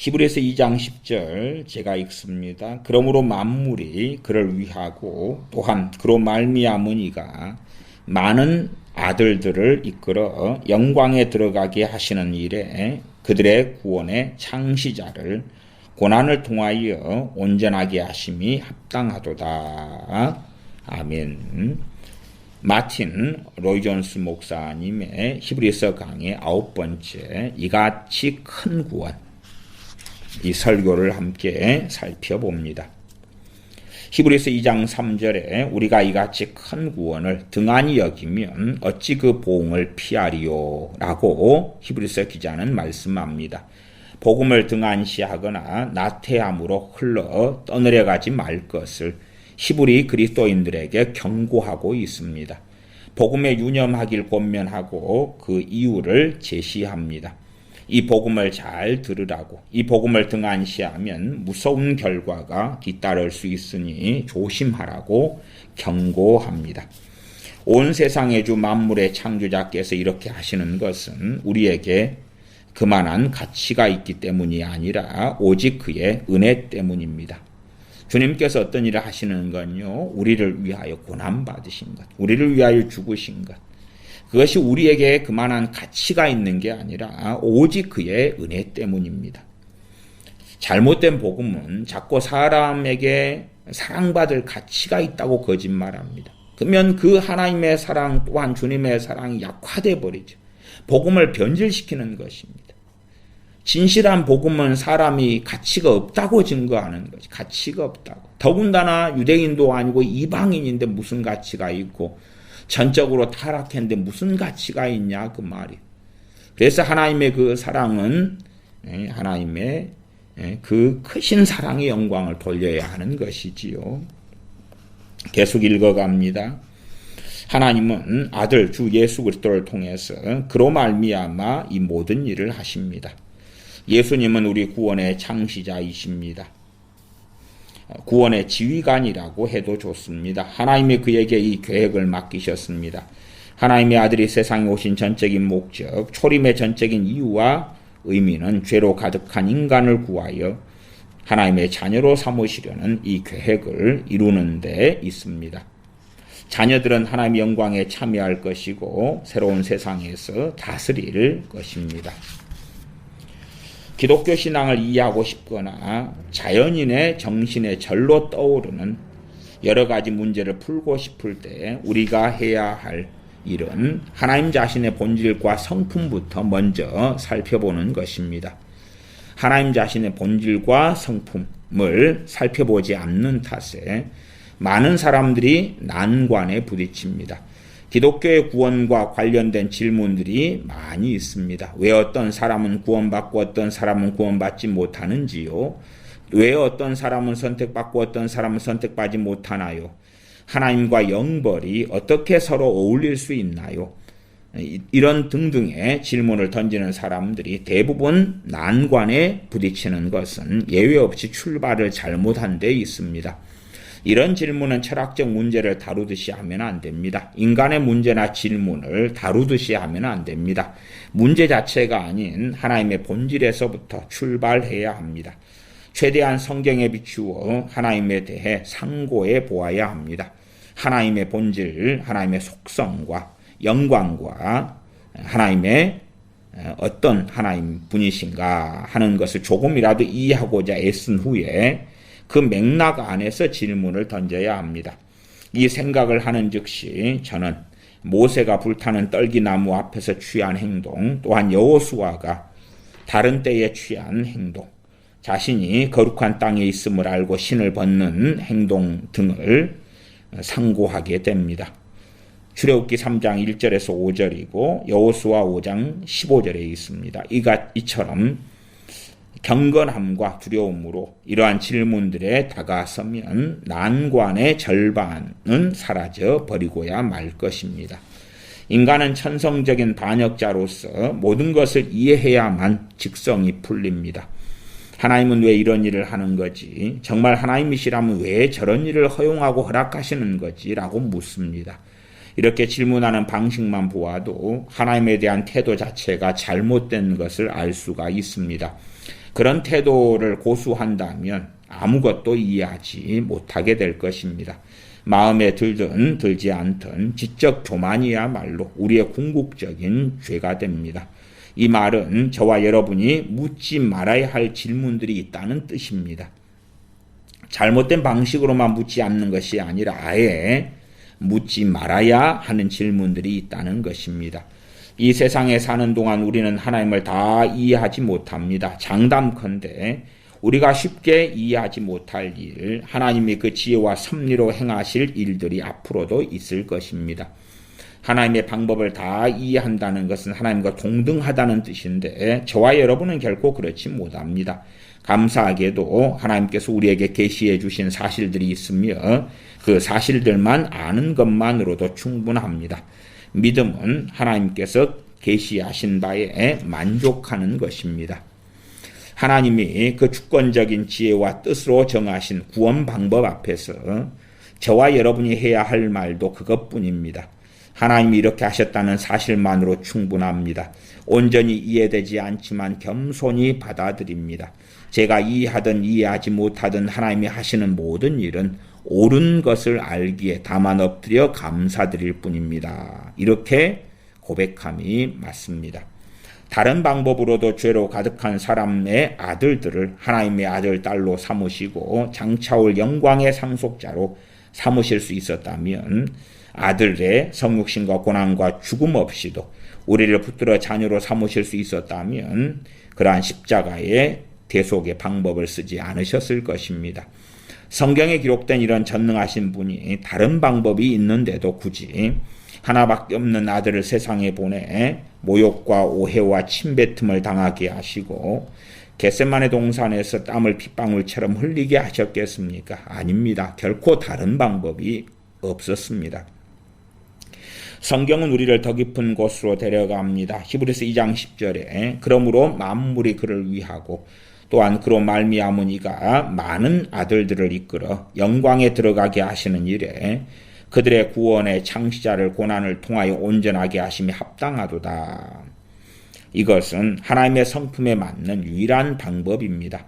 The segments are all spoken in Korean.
히브리서 2장 10절 제가 읽습니다. 그러므로 만물이 그를 위하고 또한 그로 말미암은 이가 많은 아들들을 이끌어 영광에 들어가게 하시는 일에 그들의 구원의 창시자를 고난을 통하여 온전하게 하심이 합당하도다. 아멘. 마틴 로이존스 목사님의 히브리서 강의 아홉 번째 이같이 큰 구원 이 설교를 함께 살펴봅니다. 히브리서 2장 3절에 우리가 이같이 큰 구원을 등한히 여기면 어찌 그 보응을 피하리요 라고 히브리서 기자는 말씀합니다. 복음을 등한시하거나 나태함으로 흘러 떠내려 가지 말 것을 히브리 그리스도인들에게 경고하고 있습니다. 복음에 유념하길 권면하고 그 이유를 제시합니다. 이 복음을 잘 들으라고 이 복음을 등한시하면 무서운 결과가 뒤따를 수 있으니 조심하라고 경고합니다. 온 세상의 주 만물의 창조자께서 이렇게 하시는 것은 우리에게 그만한 가치가 있기 때문이 아니라 오직 그의 은혜 때문입니다. 주님께서 어떤 일을 하시는 건요, 우리를 위하여 고난받으신 것, 우리를 위하여 죽으신 것, 그것이 우리에게 그만한 가치가 있는 게 아니라 오직 그의 은혜 때문입니다. 잘못된 복음은 자꾸 사람에게 사랑받을 가치가 있다고 거짓말합니다. 그러면 그 하나님의 사랑 또한 주님의 사랑이 약화돼 버리죠. 복음을 변질시키는 것입니다. 진실한 복음은 사람이 가치가 없다고 증거하는 거지. 가치가 없다고. 더군다나 유대인도 아니고 이방인인데 무슨 가치가 있고 전적으로 타락했는데 무슨 가치가 있냐 그 말이. 그래서 하나님의 그 사랑은 예, 하나님의 예, 그 크신 사랑의 영광을 돌려야 하는 것이지요. 계속 읽어갑니다. 하나님은 아들 주 예수 그리스도를 통해서 그로 말미암아 이 모든 일을 하십니다. 예수님은 우리 구원의 창시자이십니다. 구원의 지휘관이라고 해도 좋습니다. 하나님이 그에게 이 계획을 맡기셨습니다. 하나님의 아들이 세상에 오신 전적인 목적, 초림의 전적인 이유와 의미는 죄로 가득한 인간을 구하여 하나님의 자녀로 삼으시려는 이 계획을 이루는 데 있습니다. 자녀들은 하나님의 영광에 참여할 것이고 새로운 세상에서 다스릴 것입니다. 기독교 신앙을 이해하고 싶거나 자연인의 정신에 절로 떠오르는 여러 가지 문제를 풀고 싶을 때 우리가 해야 할 일은 하나님 자신의 본질과 성품부터 먼저 살펴보는 것입니다. 하나님 자신의 본질과 성품을 살펴보지 않는 탓에 많은 사람들이 난관에 부딪힙니다. 기독교의 구원과 관련된 질문들이 많이 있습니다. 왜 어떤 사람은 구원받고 어떤 사람은 구원받지 못하는지요? 왜 어떤 사람은 선택받고 어떤 사람은 선택받지 못하나요? 하나님과 영벌이 어떻게 서로 어울릴 수 있나요? 이런 등등의 질문을 던지는 사람들이 대부분 난관에 부딪히는 것은 예외 없이 출발을 잘못한 데 있습니다. 이런 질문은 철학적 문제를 다루듯이 하면 안 됩니다. 인간의 문제나 질문을 다루듯이 하면 안 됩니다. 문제 자체가 아닌 하나님의 본질에서부터 출발해야 합니다. 최대한 성경에 비추어 하나님에 대해 상고해 보아야 합니다. 하나님의 본질, 하나님의 속성과 영광과 하나님의 어떤 하나님 분이신가 하는 것을 조금이라도 이해하고자 애쓴 후에 그 맥락 안에서 질문을 던져야 합니다. 이 생각을 하는 즉시 저는 모세가 불타는 떨기나무 앞에서 취한 행동, 또한 여호수아가 다른 때에 취한 행동, 자신이 거룩한 땅에 있음을 알고 신을 벗는 행동 등을 상고하게 됩니다. 출애굽기 3장 1절에서 5절이고 여호수아 5장 15절에 있습니다. 이가 이처럼 경건함과 두려움으로 이러한 질문들에 다가서면 난관의 절반은 사라져 버리고야 말 것입니다. 인간은 천성적인 반역자로서 모든 것을 이해해야만 직성이 풀립니다. 하나님은 왜 이런 일을 하는 거지? 정말 하나님이시라면 왜 저런 일을 허용하고 허락하시는 거지? 라고 묻습니다. 이렇게 질문하는 방식만 보아도 하나님에 대한 태도 자체가 잘못된 것을 알 수가 있습니다. 그런 태도를 고수한다면 아무것도 이해하지 못하게 될 것입니다. 마음에 들든 들지 않든 지적 교만이야말로 우리의 궁극적인 죄가 됩니다. 이 말은 저와 여러분이 묻지 말아야 할 질문들이 있다는 뜻입니다. 잘못된 방식으로만 묻지 않는 것이 아니라 아예 묻지 말아야 하는 질문들이 있다는 것입니다. 이 세상에 사는 동안 우리는 하나님을 다 이해하지 못합니다. 장담컨대 우리가 쉽게 이해하지 못할 일, 하나님이 그 지혜와 섭리로 행하실 일들이 앞으로도 있을 것입니다. 하나님의 방법을 다 이해한다는 것은 하나님과 동등하다는 뜻인데 저와 여러분은 결코 그렇지 못합니다. 감사하게도 하나님께서 우리에게 계시해 주신 사실들이 있으며 그 사실들만 아는 것만으로도 충분합니다. 믿음은 하나님께서 계시하신 바에 만족하는 것입니다. 하나님이 그 주권적인 지혜와 뜻으로 정하신 구원 방법 앞에서 저와 여러분이 해야 할 말도 그것뿐입니다. 하나님이 이렇게 하셨다는 사실만으로 충분합니다. 온전히 이해되지 않지만 겸손히 받아들입니다. 제가 이해하든 이해하지 못하든 하나님이 하시는 모든 일은 옳은 것을 알기에 다만 엎드려 감사드릴 뿐입니다. 이렇게 고백함이 맞습니다. 다른 방법으로도 죄로 가득한 사람의 아들들을 하나님의 아들, 딸로 삼으시고 장차올 영광의 상속자로 삼으실 수 있었다면 아들의 성육신과 고난과 죽음 없이도 우리를 붙들어 자녀로 삼으실 수 있었다면 그러한 십자가의 대속의 방법을 쓰지 않으셨을 것입니다. 성경에 기록된 이런 전능하신 분이 다른 방법이 있는데도 굳이 하나밖에 없는 아들을 세상에 보내 모욕과 오해와 침뱉음을 당하게 하시고 겟세만의 동산에서 땀을 핏방울처럼 흘리게 하셨겠습니까? 아닙니다. 결코 다른 방법이 없었습니다. 성경은 우리를 더 깊은 곳으로 데려갑니다. 히브리서 2장 10절에 그러므로 만물이 그를 위하고 또한 그로 말미암은 이가 많은 아들들을 이끌어 영광에 들어가게 하시는 일에 그들의 구원의 창시자를 고난을 통하여 온전하게 하심이 합당하도다. 이것은 하나님의 성품에 맞는 유일한 방법입니다.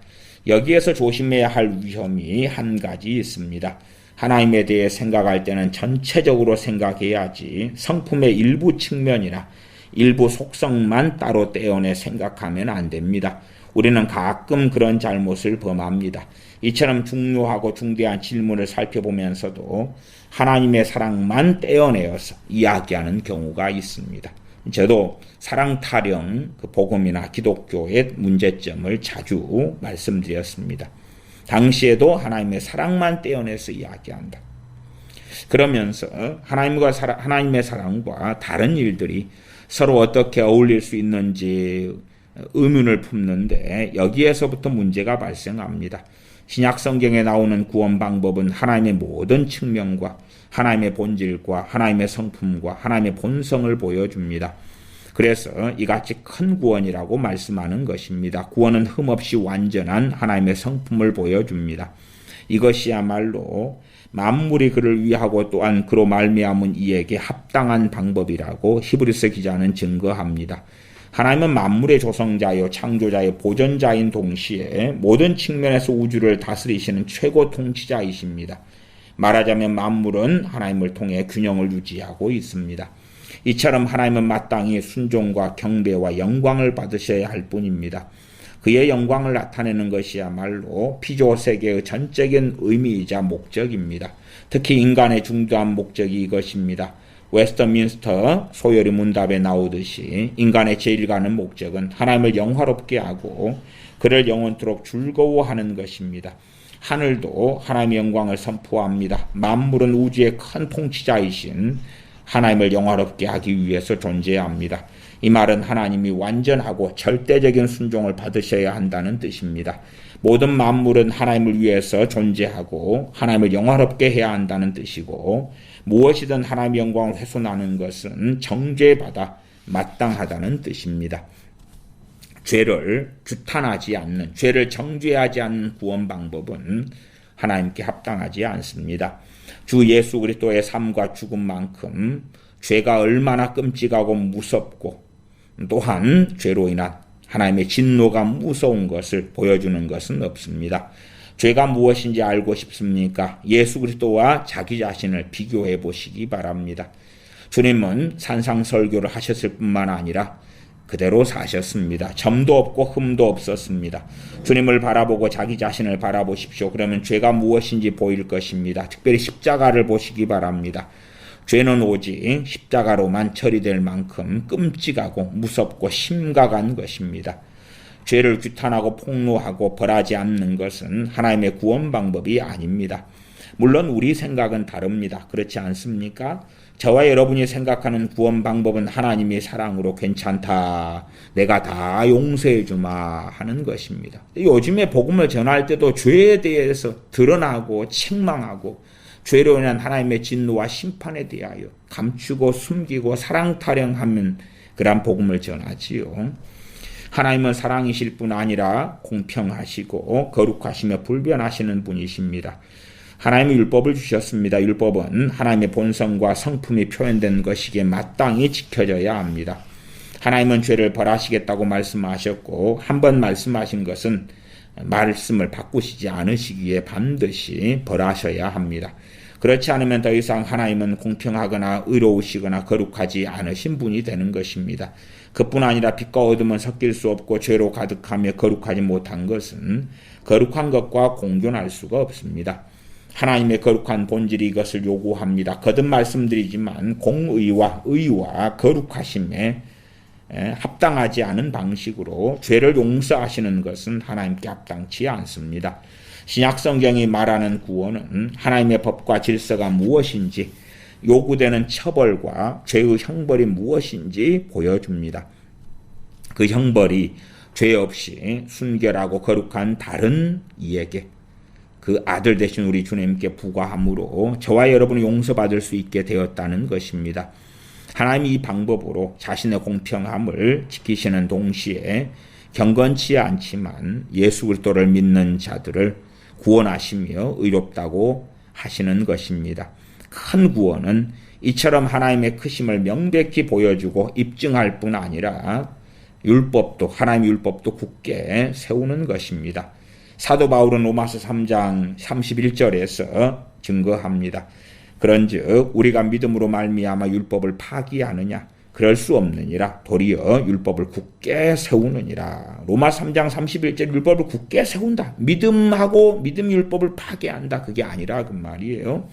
여기에서 조심해야 할 위험이 한 가지 있습니다. 하나님에 대해 생각할 때는 전체적으로 생각해야지 성품의 일부 측면이나 일부 속성만 따로 떼어내 생각하면 안 됩니다. 우리는 가끔 그런 잘못을 범합니다. 이처럼 중요하고 중대한 질문을 살펴보면서도 하나님의 사랑만 떼어내어서 이야기하는 경우가 있습니다. 저도 사랑 타령 그 복음이나 기독교의 문제점을 자주 말씀드렸습니다. 당시에도 하나님의 사랑만 떼어내서 이야기한다. 그러면서 하나님과 사랑, 하나님의 사랑과 다른 일들이 서로 어떻게 어울릴 수 있는지 의문을 품는데 여기에서부터 문제가 발생합니다. 신약 성경에 나오는 구원 방법은 하나님의 모든 측면과 하나님의 본질과 하나님의 성품과 하나님의 본성을 보여줍니다. 그래서 이같이 큰 구원이라고 말씀하는 것입니다. 구원은 흠없이 완전한 하나님의 성품을 보여줍니다. 이것이야말로 만물이 그를 위하고 또한 그로 말미암은 이에게 합당한 방법이라고 히브리서 기자는 증거합니다. 하나님은 만물의 조성자요 창조자의 보존자인 동시에 모든 측면에서 우주를 다스리시는 최고 통치자이십니다. 말하자면 만물은 하나님을 통해 균형을 유지하고 있습니다. 이처럼 하나님은 마땅히 순종과 경배와 영광을 받으셔야 할 뿐입니다. 그의 영광을 나타내는 것이야말로 피조 세계의 전적인 의미이자 목적입니다. 특히 인간의 중요한 목적이 이것입니다. 웨스터민스터 소요리 문답에 나오듯이 인간의 제일 가는 목적은 하나님을 영화롭게 하고 그를 영원토록 즐거워하는 것입니다. 하늘도 하나님의 영광을 선포합니다. 만물은 우주의 큰 통치자이신 하나님을 영화롭게 하기 위해서 존재합니다. 이 말은 하나님이 완전하고 절대적인 순종을 받으셔야 한다는 뜻입니다. 모든 만물은 하나님을 위해서 존재하고 하나님을 영화롭게 해야 한다는 뜻이고 무엇이든 하나님의 영광을 훼손하는 것은 정죄받아 마땅하다는 뜻입니다. 죄를 규탄하지 않는, 죄를 정죄하지 않는 구원 방법은 하나님께 합당하지 않습니다. 주 예수 그리스도의 삶과 죽음만큼 죄가 얼마나 끔찍하고 무섭고 또한 죄로 인한 하나님의 진노가 무서운 것을 보여주는 것은 없습니다. 죄가 무엇인지 알고 싶습니까? 예수 그리스도와 자기 자신을 비교해 보시기 바랍니다. 주님은 산상설교를 하셨을 뿐만 아니라 그대로 사셨습니다. 점도 없고 흠도 없었습니다. 주님을 바라보고 자기 자신을 바라보십시오. 그러면 죄가 무엇인지 보일 것입니다. 특별히 십자가를 보시기 바랍니다. 죄는 오직 십자가로만 처리될 만큼 끔찍하고 무섭고 심각한 것입니다. 죄를 규탄하고 폭로하고 벌하지 않는 것은 하나님의 구원 방법이 아닙니다. 물론 우리 생각은 다릅니다. 그렇지 않습니까? 저와 여러분이 생각하는 구원 방법은 하나님의 사랑으로 괜찮다. 내가 다 용서해 주마 하는 것입니다. 요즘에 복음을 전할 때도 죄에 대해서 드러나고 책망하고 죄로 인한 하나님의 진노와 심판에 대하여 감추고 숨기고 사랑 타령하면 그런 복음을 전하지요. 하나님은 사랑이실 뿐 아니라 공평하시고 거룩하시며 불변하시는 분이십니다. 하나님의 율법을 주셨습니다. 율법은 하나님의 본성과 성품이 표현된 것이기에 마땅히 지켜져야 합니다. 하나님은 죄를 벌하시겠다고 말씀하셨고 한 번 말씀하신 것은 말씀을 바꾸시지 않으시기에 반드시 벌하셔야 합니다. 그렇지 않으면 더 이상 하나님은 공평하거나 의로우시거나 거룩하지 않으신 분이 되는 것입니다. 그뿐 아니라 빛과 어둠은 섞일 수 없고 죄로 가득하며 거룩하지 못한 것은 거룩한 것과 공존할 수가 없습니다. 하나님의 거룩한 본질이 이것을 요구합니다. 거듭 말씀드리지만 공의와 의와 거룩하심에 합당하지 않은 방식으로 죄를 용서하시는 것은 하나님께 합당치 않습니다. 신약 성경이 말하는 구원은 하나님의 법과 질서가 무엇인지 요구되는 처벌과 죄의 형벌이 무엇인지 보여줍니다. 그 형벌이 죄 없이 순결하고 거룩한 다른 이에게 그 아들 대신 우리 주님께 부과함으로 저와 여러분이 용서받을 수 있게 되었다는 것입니다. 하나님이 이 방법으로 자신의 공평함을 지키시는 동시에 경건치 않지만 예수 그리스도를 믿는 자들을 구원하시며 의롭다고 하시는 것입니다. 큰 구원은 이처럼 하나님의 크심을 명백히 보여주고 입증할 뿐 아니라 율법도 하나님의 율법도 굳게 세우는 것입니다. 사도 바울은 로마서 3장 31절에서 증거합니다. 그런즉 우리가 믿음으로 말미암아 율법을 파기하느냐 그럴 수 없느니라 도리어 율법을 굳게 세우느니라. 로마 3장 31절 율법을 굳게 세운다. 믿음하고 믿음 율법을 파괴한다. 그게 아니라 그 말이에요.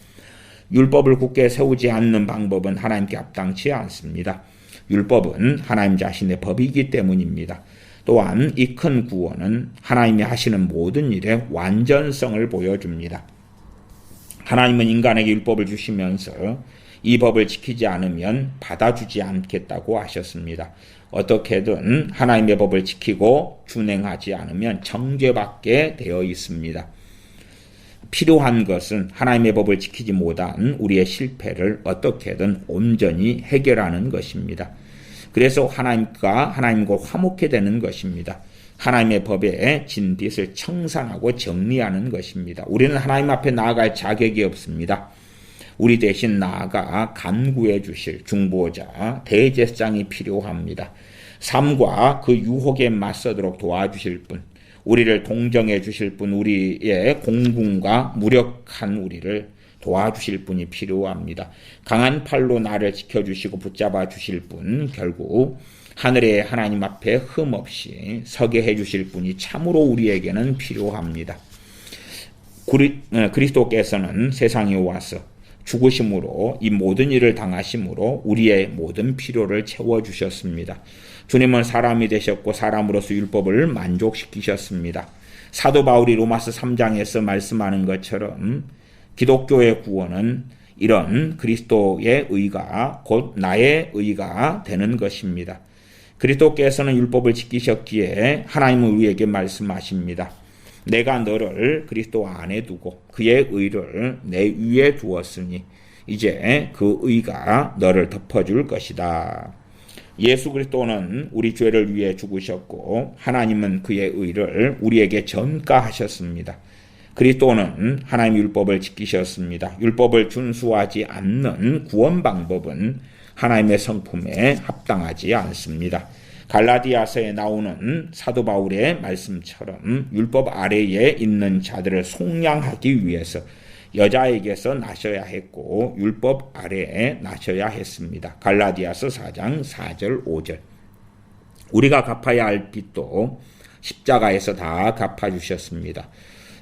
율법을 굳게 세우지 않는 방법은 하나님께 합당치 않습니다. 율법은 하나님 자신의 법이기 때문입니다. 또한 이 큰 구원은 하나님이 하시는 모든 일의 완전성을 보여줍니다. 하나님은 인간에게 율법을 주시면서 이 법을 지키지 않으면 받아주지 않겠다고 하셨습니다. 어떻게든 하나님의 법을 지키고 준행하지 않으면 정죄받게 되어 있습니다. 필요한 것은 하나님의 법을 지키지 못한 우리의 실패를 어떻게든 온전히 해결하는 것입니다. 그래서 하나님과 하나님과 화목해 되는 것입니다. 하나님의 법에 진빛을 청산하고 정리하는 것입니다. 우리는 하나님 앞에 나아갈 자격이 없습니다. 우리 대신 나아가 간구해 주실 중보자, 대제사장이 필요합니다. 삶과 그 유혹에 맞서도록 도와주실 분, 우리를 동정해 주실 분, 우리의 공군과 무력한 우리를 도와주실 분이 필요합니다. 강한 팔로 나를 지켜주시고 붙잡아 주실 분, 결국 하늘의 하나님 앞에 흠없이 서게 해 주실 분이 참으로 우리에게는 필요합니다. 어, 그리스도께서는 세상에 와서 죽으심으로 이 모든 일을 당하심으로 우리의 모든 필요를 채워 주셨습니다. 주님은 사람이 되셨고 사람으로서 율법을 만족시키셨습니다. 사도 바울이 로마서 3장에서 말씀하는 것처럼 기독교의 구원은 이런 그리스도의 의가 곧 나의 의가 되는 것입니다. 그리스도께서는 율법을 지키셨기에 하나님은 우리에게 말씀하십니다. 내가 너를 그리스도 안에 두고 그의 의를 내 위에 두었으니 이제 그 의가 너를 덮어줄 것이다. 예수 그리스도는 우리 죄를 위해 죽으셨고 하나님은 그의 의를 우리에게 전가하셨습니다. 그리스도는 하나님 율법을 지키셨습니다. 율법을 준수하지 않는 구원 방법은 하나님의 성품에 합당하지 않습니다. 갈라디아서에 나오는 사도 바울의 말씀처럼 율법 아래에 있는 자들을 속량하기 위해서 여자에게서 나셔야 했고 율법 아래에 나셔야 했습니다. 갈라디아서 4장 4절 5절. 우리가 갚아야 할 빚도 십자가에서 다 갚아 주셨습니다.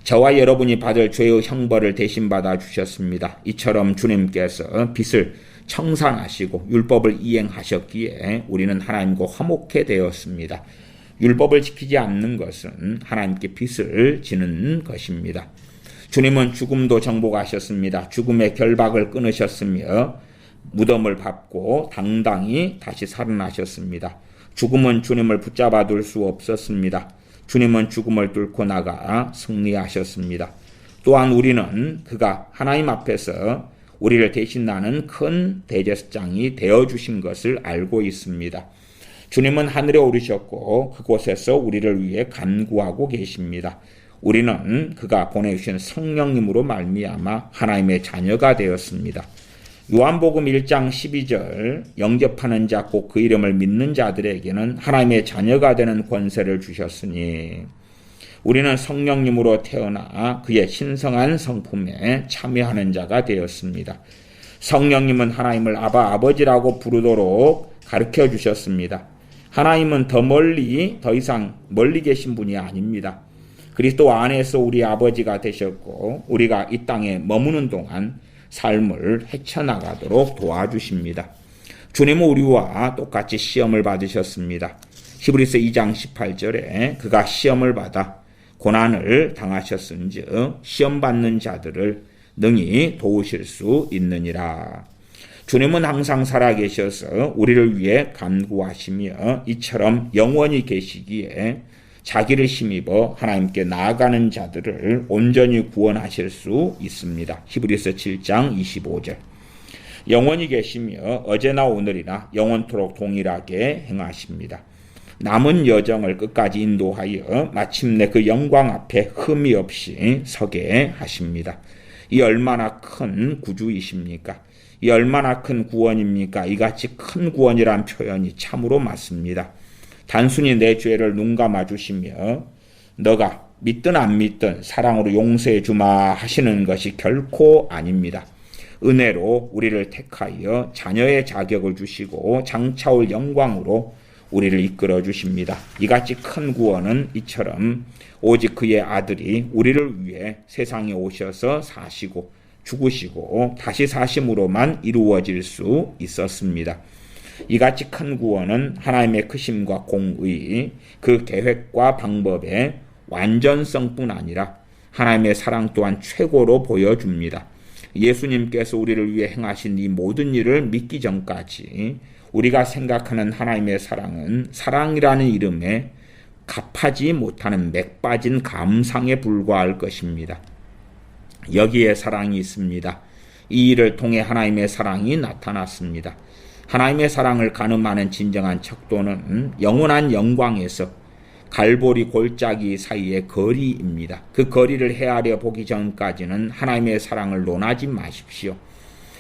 저와 여러분이 받을 죄의 형벌을 대신 받아 주셨습니다. 이처럼 주님께서 빚을 청산하시고 율법을 이행하셨기에 우리는 하나님과 화목해 되었습니다. 율법을 지키지 않는 것은 하나님께 빚을 지는 것입니다. 주님은 죽음도 정복하셨습니다. 죽음의 결박을 끊으셨으며 무덤을 밟고 당당히 다시 살아나셨습니다. 죽음은 주님을 붙잡아 둘 수 없었습니다. 주님은 죽음을 뚫고 나가 승리하셨습니다. 또한 우리는 그가 하나님 앞에서 우리를 대신하는 큰 대제사장이 되어 주신 것을 알고 있습니다. 주님은 하늘에 오르셨고 그곳에서 우리를 위해 간구하고 계십니다. 우리는 그가 보내주신 성령님으로 말미암아 하나님의 자녀가 되었습니다. 요한복음 1장 12절 영접하는 자 곧 그 이름을 믿는 자들에게는 하나님의 자녀가 되는 권세를 주셨으니 우리는 성령님으로 태어나 그의 신성한 성품에 참여하는 자가 되었습니다. 성령님은 하나님을 아바 아버지라고 부르도록 가르쳐 주셨습니다. 하나님은 더 멀리 더 이상 멀리 계신 분이 아닙니다. 그리스도 안에서 우리 아버지가 되셨고 우리가 이 땅에 머무는 동안 삶을 헤쳐나가도록 도와주십니다. 주님은 우리와 똑같이 시험을 받으셨습니다. 히브리서 2장 18절에 그가 시험을 받아 고난을 당하셨은즉 시험 받는 자들을 능히 도우실 수 있느니라. 주님은 항상 살아계셔서 우리를 위해 간구하시며 이처럼 영원히 계시기에 자기를 힘입어 하나님께 나아가는 자들을 온전히 구원하실 수 있습니다. 히브리서 7장 25절. 영원히 계시며 어제나 오늘이나 영원토록 동일하게 행하십니다. 남은 여정을 끝까지 인도하여 마침내 그 영광 앞에 흠이 없이 서게 하십니다. 이 얼마나 큰 구주이십니까? 이 얼마나 큰 구원입니까? 이같이 큰 구원이란 표현이 참으로 맞습니다. 단순히 내 죄를 눈 감아 주시며 너가 믿든 안 믿든 사랑으로 용서해 주마 하시는 것이 결코 아닙니다. 은혜로 우리를 택하여 자녀의 자격을 주시고 장차올 영광으로 우리를 이끌어 주십니다. 이같이 큰 구원은 이처럼 오직 그의 아들이 우리를 위해 세상에 오셔서 사시고 죽으시고 다시 사심으로만 이루어질 수 있었습니다. 이같이 큰 구원은 하나님의 크심과 공의, 그 계획과 방법의 완전성뿐 아니라 하나님의 사랑 또한 최고로 보여줍니다. 예수님께서 우리를 위해 행하신 이 모든 일을 믿기 전까지 우리가 생각하는 하나님의 사랑은 사랑이라는 이름에 갚하지 못하는 맥 빠진 감상에 불과할 것입니다. 여기에 사랑이 있습니다. 이 일을 통해 하나님의 사랑이 나타났습니다. 하나님의 사랑을 가늠하는 진정한 척도는 영원한 영광에서 갈보리 골짜기 사이의 거리입니다. 그 거리를 헤아려 보기 전까지는 하나님의 사랑을 논하지 마십시오.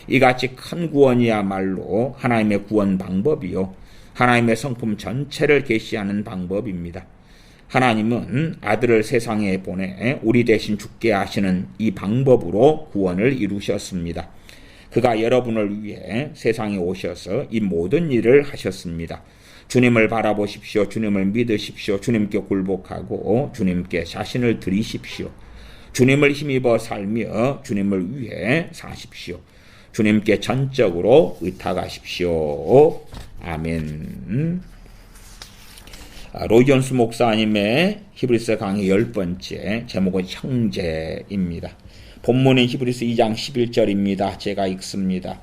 이같이 큰 구원이야말로 하나님의 구원 방법이요. 하나님의 성품 전체를 계시하는 방법입니다. 하나님은 아들을 세상에 보내 우리 대신 죽게 하시는 이 방법으로 구원을 이루셨습니다. 그가 여러분을 위해 세상에 오셔서 이 모든 일을 하셨습니다. 주님을 바라보십시오. 주님을 믿으십시오. 주님께 굴복하고 주님께 자신을 드리십시오. 주님을 힘입어 살며 주님을 위해 사십시오. 주님께 전적으로 의탁하십시오. 아멘. 아, 로이존스 목사님의 히브리서 강의 열 번째 제목은 형제입니다. 본문은 히브리서 2장 11절입니다. 제가 읽습니다.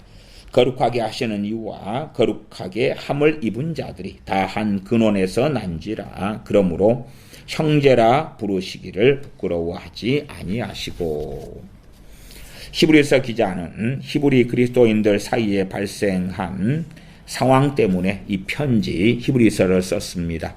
거룩하게 하시는 이유와 거룩하게 함을 입은 자들이 다 한 근원에서 난지라 그러므로 형제라 부르시기를 부끄러워하지 아니하시고 히브리서 기자는 히브리 그리스도인들 사이에 발생한 상황 때문에 이 편지 히브리서를 썼습니다.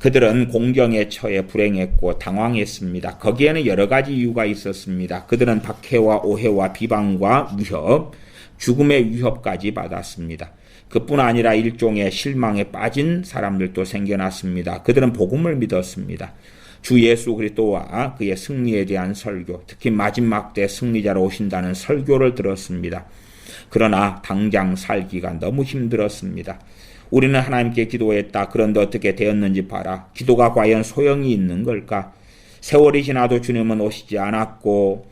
그들은 공경에 처해 불행했고 당황했습니다. 거기에는 여러 가지 이유가 있었습니다. 그들은 박해와 오해와 비방과 위협, 죽음의 위협까지 받았습니다. 그뿐 아니라 일종의 실망에 빠진 사람들도 생겨났습니다. 그들은 복음을 믿었습니다. 주 예수 그리스도와 그의 승리에 대한 설교, 특히 마지막 때 승리자로 오신다는 설교를 들었습니다. 그러나 당장 살기가 너무 힘들었습니다. 우리는 하나님께 기도했다. 그런데 어떻게 되었는지 봐라. 기도가 과연 소용이 있는 걸까? 세월이 지나도 주님은 오시지 않았고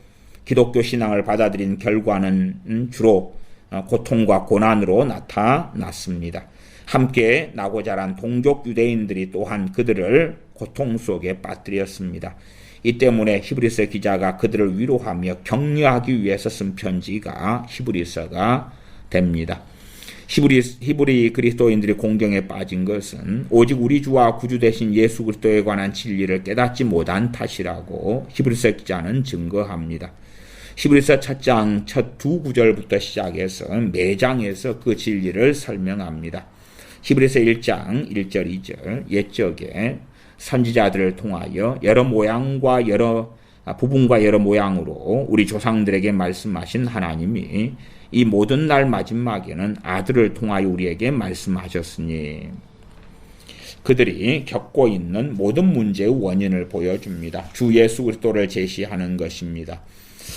기독교 신앙을 받아들인 결과는 주로 고통과 고난으로 나타났습니다. 함께 나고 자란 동족 유대인들이 또한 그들을 고통 속에 빠뜨렸습니다. 이 때문에 히브리서 기자가 그들을 위로하며 격려하기 위해서 쓴 편지가 히브리서가 됩니다. 히브리, 히브리 그리스도인들이 공경에 빠진 것은 오직 우리 주와 구주 되신 예수 그리스도에 관한 진리를 깨닫지 못한 탓이라고 히브리서 기자는 증거합니다. 히브리서 첫장 첫 두 구절부터 시작해서 매장에서 그 진리를 설명합니다. 히브리서 1장 1절 2절 옛적에 선지자들을 통하여 여러 모양과 여러 아, 부분과 여러 모양으로 우리 조상들에게 말씀하신 하나님이 이 모든 날 마지막에는 아들을 통하여 우리에게 말씀하셨으니 그들이 겪고 있는 모든 문제의 원인을 보여줍니다. 주 예수 그리스도를 제시하는 것입니다.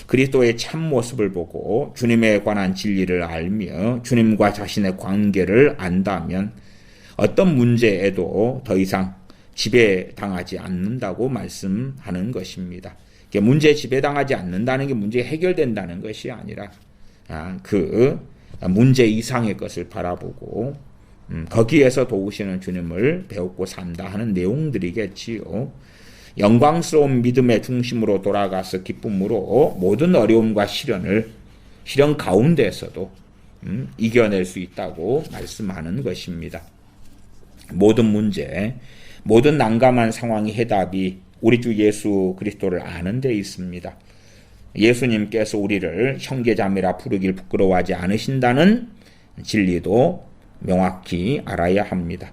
그리스도의 참 모습을 보고 주님에 관한 진리를 알며 주님과 자신의 관계를 안다면 어떤 문제에도 더 이상 지배당하지 않는다고 말씀하는 것입니다. 문제 지배당하지 않는다는 게 문제 해결된다는 것이 아니라 아, 그 문제 이상의 것을 바라보고 음, 거기에서 도우시는 주님을 배우고 산다 하는 내용들이겠지요. 영광스러운 믿음의 중심으로 돌아가서 기쁨으로 모든 어려움과 시련을 시련 가운데에서도 음, 이겨낼 수 있다고 말씀하는 것입니다. 모든 문제, 모든 난감한 상황의 해답이 우리 주 예수 그리스도를 아는 데 있습니다. 예수님께서 우리를 형제자매라 부르길 부끄러워하지 않으신다는 진리도 명확히 알아야 합니다.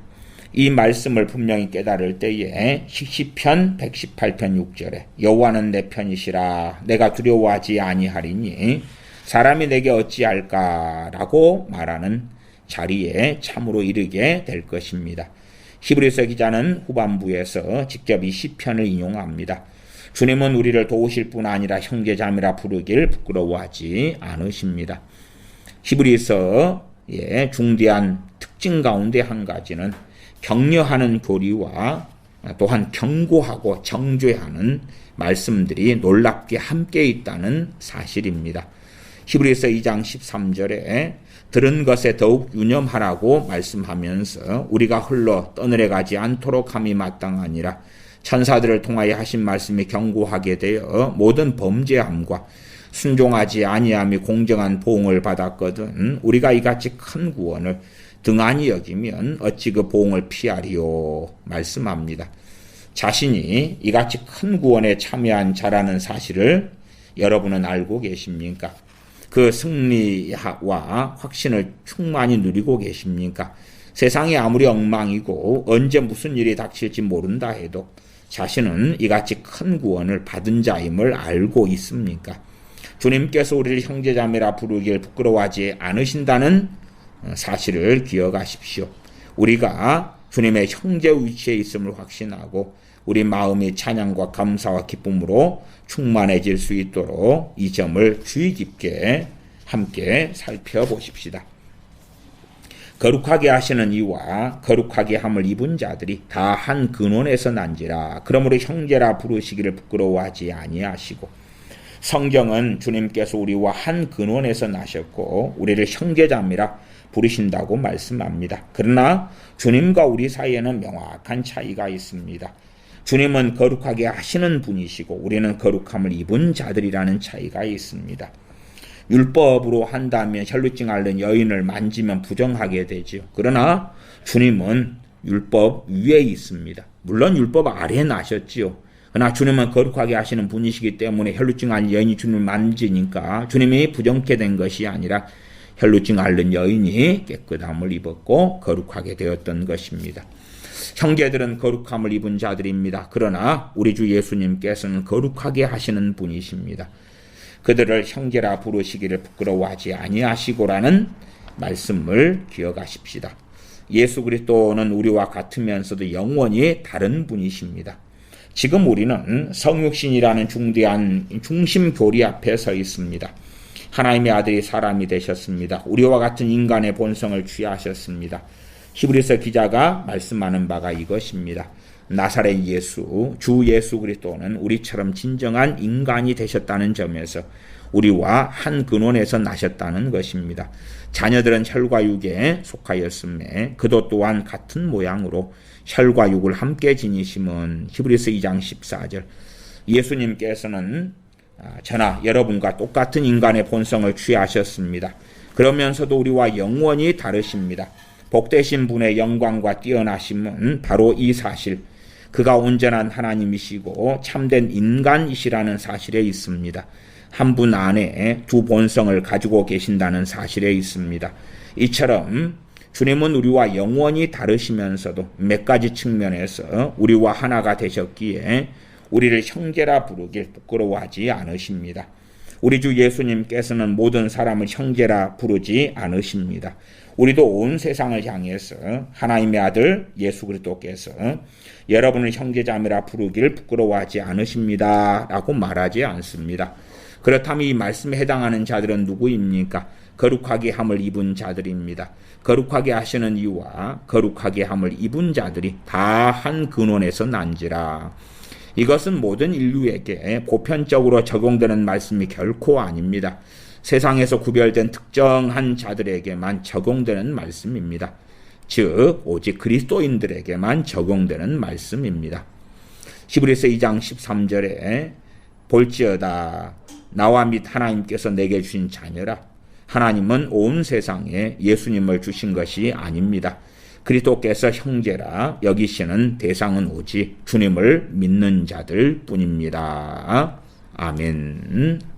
이 말씀을 분명히 깨달을 때에 시편 118편 6절에 여호와는 내 편이시라 내가 두려워하지 아니하리니 사람이 내게 어찌할까라고 말하는 자리에 참으로 이르게 될 것입니다. 히브리서 기자는 후반부에서 직접 이 시편을 인용합니다. 주님은 우리를 도우실 뿐 아니라 형제자매라 부르길 부끄러워하지 않으십니다. 히브리서의 중대한 특징 가운데 한 가지는 격려하는 교리와 또한 경고하고 정죄하는 말씀들이 놀랍게 함께 있다는 사실입니다. 히브리서 2장 13절에 들은 것에 더욱 유념하라고 말씀하면서 우리가 흘러 떠늘어 가지 않도록 함이 마땅하니라 천사들을 통하여 하신 말씀이 경고하게 되어 모든 범죄함과 순종하지 아니함이 공정한 보응을 받았거든 우리가 이같이 큰 구원을 등한히 여기면 어찌 그 보응을 피하리요 말씀합니다. 자신이 이같이 큰 구원에 참여한 자라는 사실을 여러분은 알고 계십니까? 그 승리와 확신을 충만히 누리고 계십니까? 세상이 아무리 엉망이고 언제 무슨 일이 닥칠지 모른다 해도 자신은 이같이 큰 구원을 받은 자임을 알고 있습니까? 주님께서 우리를 형제자매라 부르길 부끄러워하지 않으신다는 사실을 기억하십시오. 우리가 주님의 형제 위치에 있음을 확신하고 우리 마음이 찬양과 감사와 기쁨으로 충만해질 수 있도록 이 점을 주의 깊게 함께 살펴보십시다. 거룩하게 하시는 이와 거룩하게 함을 입은 자들이 다 한 근원에서 난지라 그러므로 형제라 부르시기를 부끄러워하지 아니하시고 성경은 주님께서 우리와 한 근원에서 나셨고 우리를 형제자매라 부르신다고 말씀합니다. 그러나 주님과 우리 사이에는 명확한 차이가 있습니다. 주님은 거룩하게 하시는 분이시고 우리는 거룩함을 입은 자들이라는 차이가 있습니다. 율법으로 한다면 혈루증 앓는 여인을 만지면 부정하게 되지요. 그러나 주님은 율법 위에 있습니다. 물론 율법 아래에 나셨지요. 그러나 주님은 거룩하게 하시는 분이시기 때문에 혈루증 앓는 여인이 주님을 만지니까 주님이 부정케 된 것이 아니라 혈루증 앓는 여인이 깨끗함을 입었고 거룩하게 되었던 것입니다. 형제들은 거룩함을 입은 자들입니다. 그러나 우리 주 예수님께서는 거룩하게 하시는 분이십니다. 그들을 형제라 부르시기를 부끄러워하지 아니하시고라는 말씀을 기억하십시다. 예수 그리스도는 우리와 같으면서도 영원히 다른 분이십니다. 지금 우리는 성육신이라는 중대한 중심 교리 앞에 서 있습니다. 하나님의 아들이 사람이 되셨습니다. 우리와 같은 인간의 본성을 취하셨습니다. 히브리서 기자가 말씀하는 바가 이것입니다. 나사렛 예수, 주 예수 그리스도는 우리처럼 진정한 인간이 되셨다는 점에서 우리와 한 근원에서 나셨다는 것입니다. 자녀들은 혈과 육에 속하였음에 그도 또한 같은 모양으로 혈과 육을 함께 지니심은 히브리서 2장 14절 예수님께서는 아, 저나 여러분과 똑같은 인간의 본성을 취하셨습니다. 그러면서도 우리와 영원히 다르십니다. 복되신 분의 영광과 뛰어나심은 바로 이 사실, 그가 온전한 하나님이시고 참된 인간이시라는 사실에 있습니다. 한 분 안에 두 본성을 가지고 계신다는 사실에 있습니다. 이처럼 주님은 우리와 영원히 다르시면서도 몇 가지 측면에서 우리와 하나가 되셨기에 우리를 형제라 부르길 부끄러워하지 않으십니다. 우리 주 예수님께서는 모든 사람을 형제라 부르지 않으십니다. 우리도 온 세상을 향해서 하나님의 아들 예수 그리스도께서 여러분을 형제자매라 부르기를 부끄러워하지 않으십니다. 라고 말하지 않습니다. 그렇다면 이 말씀에 해당하는 자들은 누구입니까? 거룩하게 함을 입은 자들입니다. 거룩하게 하시는 이유와 거룩하게 함을 입은 자들이 다 한 근원에서 난지라. 이것은 모든 인류에게 보편적으로 적용되는 말씀이 결코 아닙니다. 세상에서 구별된 특정한 자들에게만 적용되는 말씀입니다. 즉 오직 그리스도인들에게만 적용되는 말씀입니다. 히브리서 2장 13절에 볼지어다 나와 및 하나님께서 내게 주신 자녀라 하나님은 온 세상에 예수님을 주신 것이 아닙니다. 그리스도께서 형제라 여기시는 대상은 오직 주님을 믿는 자들 뿐입니다. 아멘.